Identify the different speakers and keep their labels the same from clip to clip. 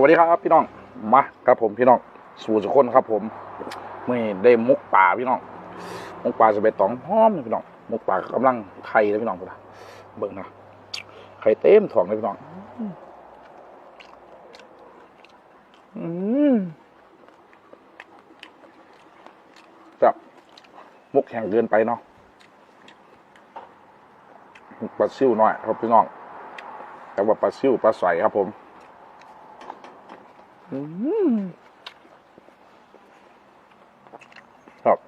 Speaker 1: วัสดีครับพี่น้องมาครับผมพี่น้องสู่สุคนครับผมไม่ได้มุกป่าพี่น้องมุกป่าจะไปตองหอมเลยพี่น้องมุกป่ากำลังไข่เลยพี่น้องพุ่นนะเบิ่งนะไข่เต็มท้องเลยพี่น้องอืมจับมุกแข็งเกินไปเนาะมุกปลาซิ่วหน่อยครับพี่น้องแต่ว่าปลาซิ่วปลาใสครับผม ครับ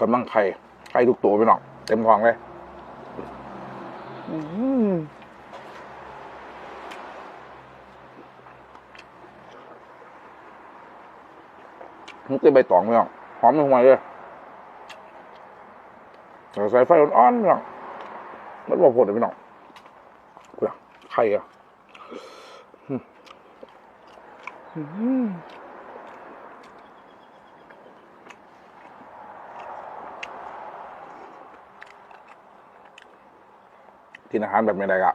Speaker 1: กำลังไข่ ไข่ทุกตัวไปหน่องเต็มท้องเลยมุกได้ใบตองไปหน่องหอมลงมาเลยเดี๋ยใส่ไฟอ่อนๆไปหน่องมันบอกผลไปหน่องเพื่อไข่อะ กินอาหารแบบไม่ได้กะ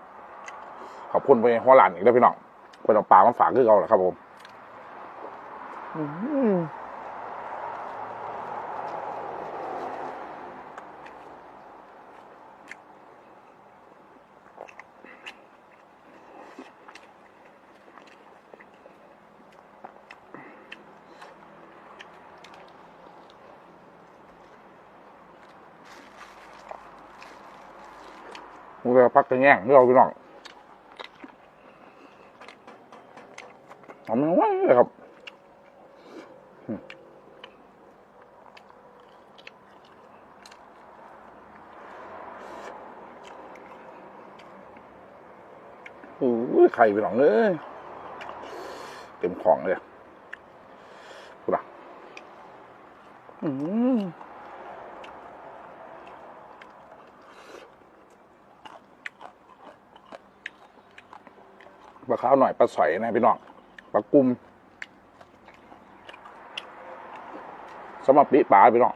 Speaker 1: ขอบคุณไปหัวหลานอีกแล้วพี่น้องคนเอาปลามาฝากคือเอาแหละครับผมมึ งจะพักกระแง่งเรื่องพี่น้องทำมันไว้เลยครับโอ้ยไข่พี่น้องเลยเต็มของเลยกูด่ะอืม ปลาขาวหน่อยปลาสอยนะพี่น้องปลากุ้มสำหรับปีปลาพี่น้อง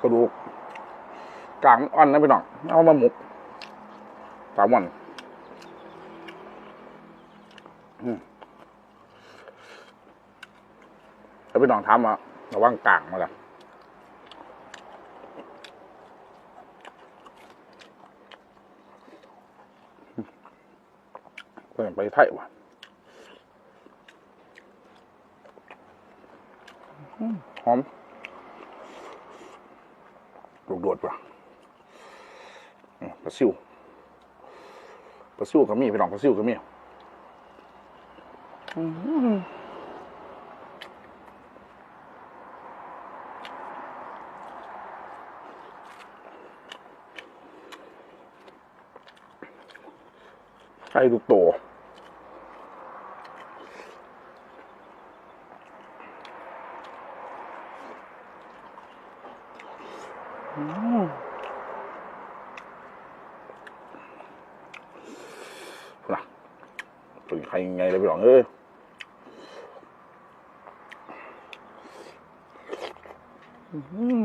Speaker 1: กระดูกกลางอ่อนนะพี่น้องเอามาหมกสามวัน แล้วพี่น้องทำอะระวังกลางมาละเพื่อนไปไทยว่ะหอมลูกโดดว่ะปลาซิวปลาซิวก็มีพี่น้องปลาซิวก็มีอืม ไข่ทุกตัวอืมนะเป็นใครยังไงเลยพี่หลองเอ้ยอืม